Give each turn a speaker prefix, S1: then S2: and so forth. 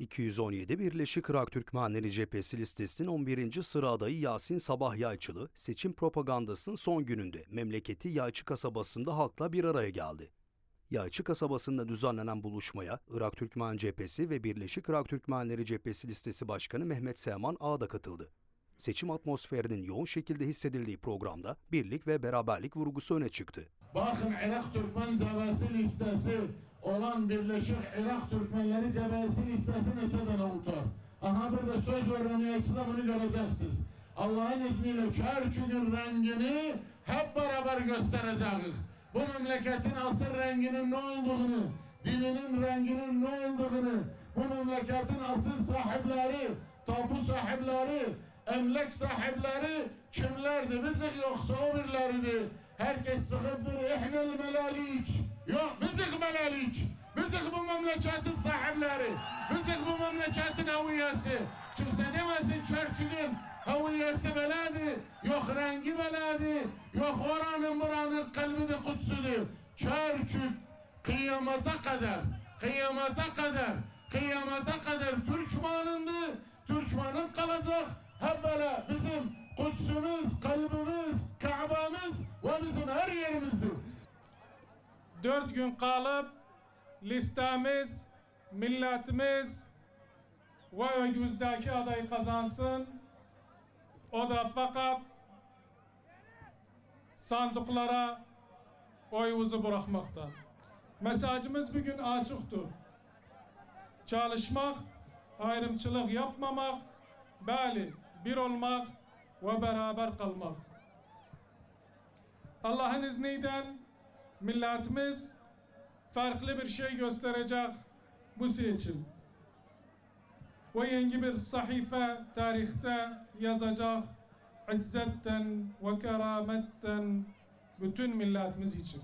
S1: 217 Birleşik Irak Türkmenleri Cephesi listesinin 11. sıra adayı Yasin Sabah Yayçılı, seçim propagandasının son gününde memleketi Yayçı kasabasında halkla bir araya geldi. Yayçı kasabasında düzenlenen buluşmaya Irak Türkmen Cephesi ve Birleşik Irak Türkmenleri Cephesi listesi başkanı Mehmet Seyman Ağa da katıldı. Seçim atmosferinin yoğun şekilde hissedildiği programda birlik ve beraberlik vurgusu öne çıktı.
S2: Bakın Irak Türkmen Cebesi listesi olan Birleşik Irak Türkmenleri Cebesi listesi neçe tane tutar? Aha burada söz veriyorum yakında bunu göreceksiniz. Allah'ın izniyle Kerkük'ün rengini hep beraber göstereceğiz. Bu memleketin asıl renginin ne olduğunu, dilinin renginin ne olduğunu, bu memleketin asıl sahipleri, tapu sahipleri, emlak sahipleri kimlerdi? Bizik yoksa o birleriydi. Herkes sıkıptır. İhnel melalik. Yok bizik melalik. Bizik bu memleketin sahipleri. Bizik bu memleketin haviyesi. Kimse demesin Çerçük'ün haviyesi beledi. Yok rengi beledi. Yok oranın buranın kalbi de kutsudur. Çerçük kıyamata kadar, kıyamata kadar, kıyamata kadar Türkmen'indi. Türkmen'in kalacak. Hep böyle bizim Kudsumuz, kalbimiz, Kabe'miz
S3: dört gün kalıp listemiz, milletimiz ve önümüzdeki adayı kazansın. O da fakat sandıklara oyumuzu bırakmakta. Mesajımız bugün açıktır. Çalışmak, ayrımçılık yapmamak, bali bir olmak ve beraber kalmak. Allah'ın izniyle milletimiz farklı bir şey gösterecek bu seçim. Ve yeni bir sahife tarihte yazacak izzetten ve kerametten bütün milletimiz için.